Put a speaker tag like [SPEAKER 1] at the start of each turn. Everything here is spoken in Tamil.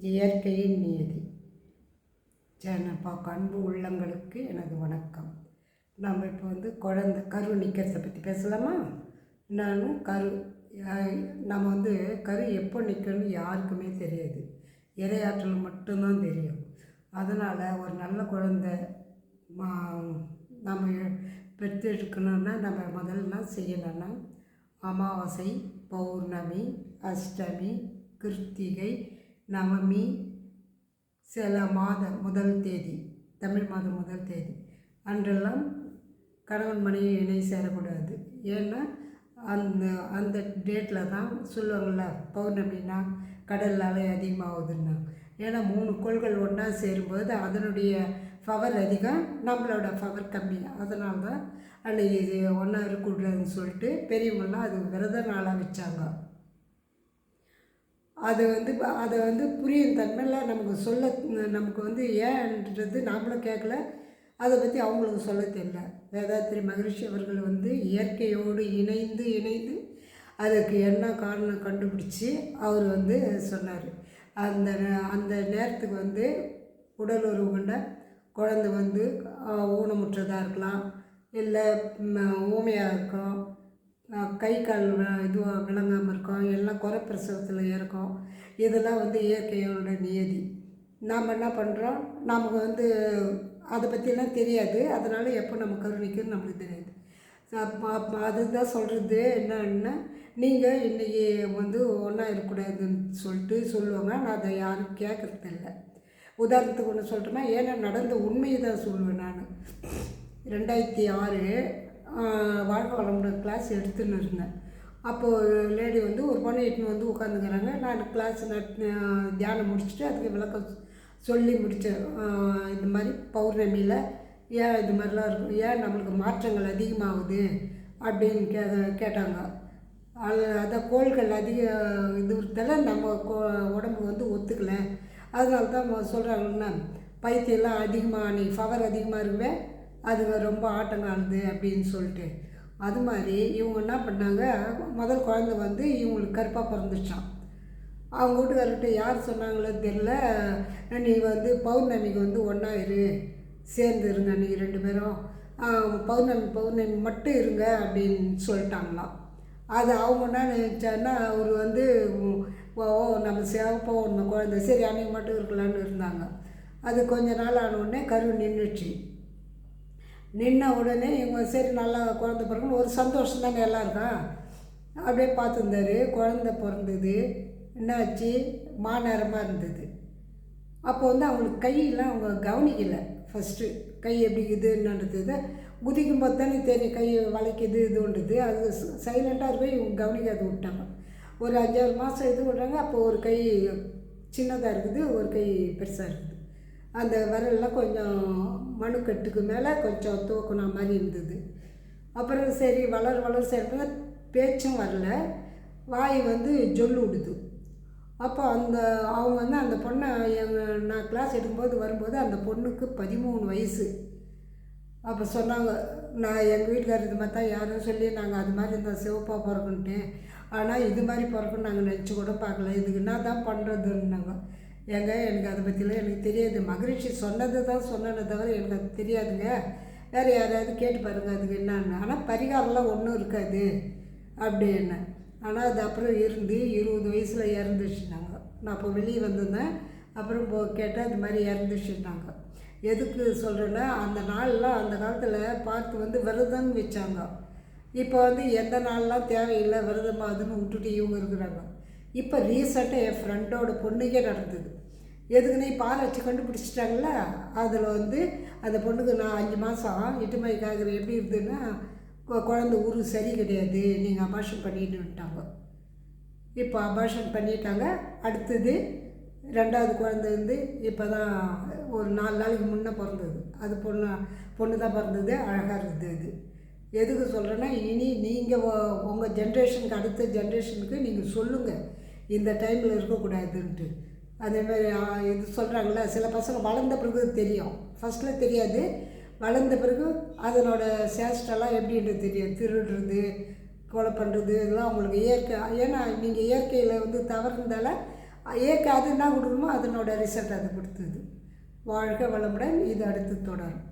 [SPEAKER 1] இயற்கையின் நியதி சேனல் அன்பு உள்ளங்களுக்கு எனது வணக்கம். நம்ம இப்போ வந்து குழந்த கரு நிற்கிறத பற்றி பேசலாமா? நான் கரு நம்ம வந்து கரு எப்போ நிற்கணும்னு யாருக்குமே தெரியாது. இரையாற்றல் மட்டும்தான் தெரியும். அதனால் ஒரு நல்ல குழந்தை மா- நம்ம பெற்றெடுக்கணும்னா நம்ம முதல்ல செய்யணும்னா அமாவாசை பௌர்ணமி அஷ்டமி கிருத்திகை நவமி சில மாத முதல் தேதி தமிழ் மாதம் முதல் தேதி. அன்றெல்லாம் கணவன் மனைவி இணை சேரக்கூடாது. ஏன்னா அந்த அந்த டேட்டில் தான் சொல்லுவாங்கள்ல பௌர்ணமினா கடல் அலை அதிகமாகுதுன்னா. ஏன்னா மூணு கோள்கள் ஒன்றா சேரும்போது அதனுடைய பவர் அதிகம் நம்மளோட பவர் கம்மி. அதனால தான் அன்னைக்கு இது ஒன்றா இருக்கக்கூடாதுன்னு சொல்லிட்டு பெரியவங்களாம் அது விரத நாளாக வச்சாங்க. அதை வந்து ப- அதை வந்து புரியும் தன்மையில் நமக்கு சொல்ல நமக்கு வந்து ஏன்றது நாமளும் கேட்கல அதை பற்றி அவங்களுக்கு சொல்ல தெரியல. வேதாத்திரி மகிழ்ச்சி அவர்கள் வந்து இயற்கையோடு இணைந்து இணைந்து அதுக்கு என்ன காரணம் கண்டுபிடிச்சி அவர் வந்து சொன்னார். அந்த அந்த நேரத்துக்கு வந்து உடல் உறவு கொண்ட குழந்தை வந்து ஊனமுற்றதாக இருக்கலாம் இல்லை ஊமையாக இருக்கும் கை கால் இதுவாக விளங்காமல் இருக்கும். எல்லாம் குறை பிரசவத்தில் இருக்கும் இதெல்லாம் வந்து இயற்கையோட நியதி. நாம் என்ன பண்ணுறோம் நமக்கு வந்து அதை பற்றிலாம் தெரியாது. அதனால் எப்போ நம்ம கருணிக்குன்னு நம்மளுக்கு தெரியாது. அதுதான் சொல்கிறது என்னன்னா நீங்கள் இன்றைக்கி வந்து ஒன்றா இருக்கக்கூடாதுன்னு சொல்லிட்டு சொல்லுவாங்க. நான் அதை யாரும் கேட்குறது இல்லை உதாரணத்துக்கு ஒன்று சொல்கிறேன்னா ஏன்னா நடந்த உண்மையை தான் சொல்லுவேன் நான். ரெண்டாயிரத்தி ஆறு வாழ்க்கை வளமுடைய கிளாஸ் எடுத்துன்னு இருந்தேன். அப்போது ஒரு லேடி வந்து ஒரு பொண்ணை எட்டுன்னு வந்து உட்காந்துக்கிறாங்க நான் கிளாஸ் நட் தியானம் முடிச்சுட்டு அதுக்கு விளக்கம் சொல்லி முடித்தேன் இந்த மாதிரி பௌர்ணமியில் ஏன் இது மாதிரிலாம் இருக்கும்? ஏன் நம்மளுக்கு மாற்றங்கள் அதிகமாகுது அப்படின்னு கே கேட்டாங்க. அது அதான் கோள்கள் அதிக இது இருந்தாலும் நம்ம கோ உடம்பு வந்து ஒத்துக்கலை. அதனால தான் சொல்கிறாங்கன்னா பைத்தியெல்லாம் அதிகமாக நீ பவர் அதிகமாக இருக்குவேன் அது ரொம்ப ஆட்டம் ஆடுது அப்படின்னு சொல்லிட்டு. அது மாதிரி இவங்க என்ன பண்ணாங்க முதல் குழந்தை வந்து இவங்களுக்கு கருப்பாக பிறந்துச்சான் அவங்க வீட்டுக்காரர்கிட்ட யார் சொன்னாங்களோ தெரில நீ வந்து பௌர்ணமிக்கு வந்து ஒன்றா இரு. சேர்ந்து இருங்க நீங்கள் ரெண்டு பேரும். பௌர்ணமி பௌர்ணமி மட்டும் இருங்க அப்படின்னு சொல்லிட்டாங்களாம். அது அவங்க என்ன நினச்சான்னா அவர் வந்து ஓ நம்ம சேவப்போ ஒன்று குழந்தை. சரி அன்னைக்கு மட்டும் இருக்கலான்னு இருந்தாங்க. அது கொஞ்ச நாள் ஆன உடனே கரு நின்றுச்சு நின்ன உடனே இவங்க சரி நல்லா குழந்த பிறகு ஒரு சந்தோஷம் தானே எல்லாருக்கும். அப்படியே பார்த்துருந்தாரு குழந்த பிறந்தது. என்னாச்சு? மாநேரமாக இருந்தது. அப்போ வந்து அவங்களுக்கு கையெல்லாம் அவங்க கவனிக்கலை. ஃபஸ்ட்டு கை எப்படி இருக்குதுன்றது குதிக்கும் போது தானே தெரியும் கை வளைக்குது இதுன்றது. அது சைலண்ட்டாக இருக்கும் இவங்க கவனிக்காது விட்டாங்க. ஒரு அஞ்சாறு மாதம் இது விட்றாங்க அப்போ ஒரு கை சின்னதாக இருக்குது ஒரு கை பெருசாக இருக்குது. அந்த விரலில் கொஞ்சம் மணுக்கட்டுக்கு மேலே கொஞ்சம் தூக்குன மாதிரி இருந்தது. அப்புறம் சரி வளர வளர சேர்ந்து பேச்சும் வரல. வாய் வந்து ஜொல்லு விடுது. அப்போ அந்த அவங்க வந்து அந்த பொண்ணை எங்கள் நான் கிளாஸ் எடுக்கும்போது வரும்போது அந்த பொண்ணுக்கு பதிமூணு வயசு. அப்போ சொன்னாங்க நான் எங்கள் வீட்டுக்காரர் இது மாதிரி தான் யாரும் சொல்லி நாங்கள் அது மாதிரி இந்த சிவப்பாக பிறக்குன்ட்டு ஆனால் இது மாதிரி பிறக்குன்னு நாங்கள் நினச்சி கூட பார்க்கல. இதுக்கு என்ன தான் பண்ணுறதுன்னாங்க ஏங்க எனக்கு அதை பற்றிலாம் எனக்கு தெரியாது. மகரிஷி சொன்னது தான் சொன்னதை தவிர எனக்கு அது தெரியாதுங்க. வேறு யாரையாவது கேட்டு பாருங்கள் அதுக்கு என்னன்னு. ஆனால் பரிகாரம்லாம் ஒன்றும் இருக்காது அப்படின்னு. ஆனால் அது அப்புறம் இருந்து இருபது வயசில் இறந்துச்சுனாங்க நான் அப்போ வெளியே வந்திருந்தேன். அப்புறம் போ கேட்டால் அது மாதிரி இறந்துச்சுனாங்க எதுக்கு சொல்கிறேன்னா அந்த நாள்லாம் அந்த காலத்தில் பார்த்து வந்து விரதம் வச்சாங்க. இப்போ வந்து எந்த நாள்லாம் தேவையில்லை விரதமாகுதுன்னு விட்டுட்டு இவங்க இருக்கிறாங்க. இப்போ ரீசெண்டாக என் ஃப்ரெண்டோட பொண்ணுக்கே நடந்தது. எதுக்குன்னு இப்போ வச்சு கண்டுபிடிச்சிட்டாங்கள? அதில் வந்து அந்த பொண்ணுக்கு நான் அஞ்சு மாதம் இட்டுமை காக்கிற எப்படி இருந்ததுன்னா குழந்த ஊர் சரி கிடையாது நீங்கள் அபாஷன் பண்ணிட்டு விட்டாங்க இப்போ அபாஷன் பண்ணிட்டாங்க. அடுத்தது ரெண்டாவது குழந்தை வந்து இப்போ தான் ஒரு நாலு நாளைக்கு முன்னே பிறந்தது. அது பொண்ணு பொண்ணு தான் பிறந்தது அழகாக இருந்தது அது. எதுக்கு சொல்கிறேன்னா இனி நீங்கள் உங்கள் ஜென்ரேஷனுக்கு அடுத்த ஜென்ரேஷனுக்கு நீங்கள் சொல்லுங்கள் இந்த டைமில் இருக்கக்கூடாதுன்ட்டு. அதே மாதிரி இது சொல்கிறாங்களே சில பசங்க வளர்ந்த பிறகு தெரியும். ஃபஸ்ட்டில் தெரியாது. வளர்ந்த பிறகு அதனோட சேஷ்டெல்லாம் எப்படின்றது தெரியும் திருடுறது கொலை பண்ணுறது இதெல்லாம் அவங்களுக்கு இயற்கை ஏன்னா நீங்கள் இயற்கையில் வந்து தவறுந்தால இயற்கை அது என்ன கொடுக்குமோ அதனோட ரிசல்ட் அது கொடுத்தது. வாழ்க வளமுடன் இது அடுத்து தொடரும்.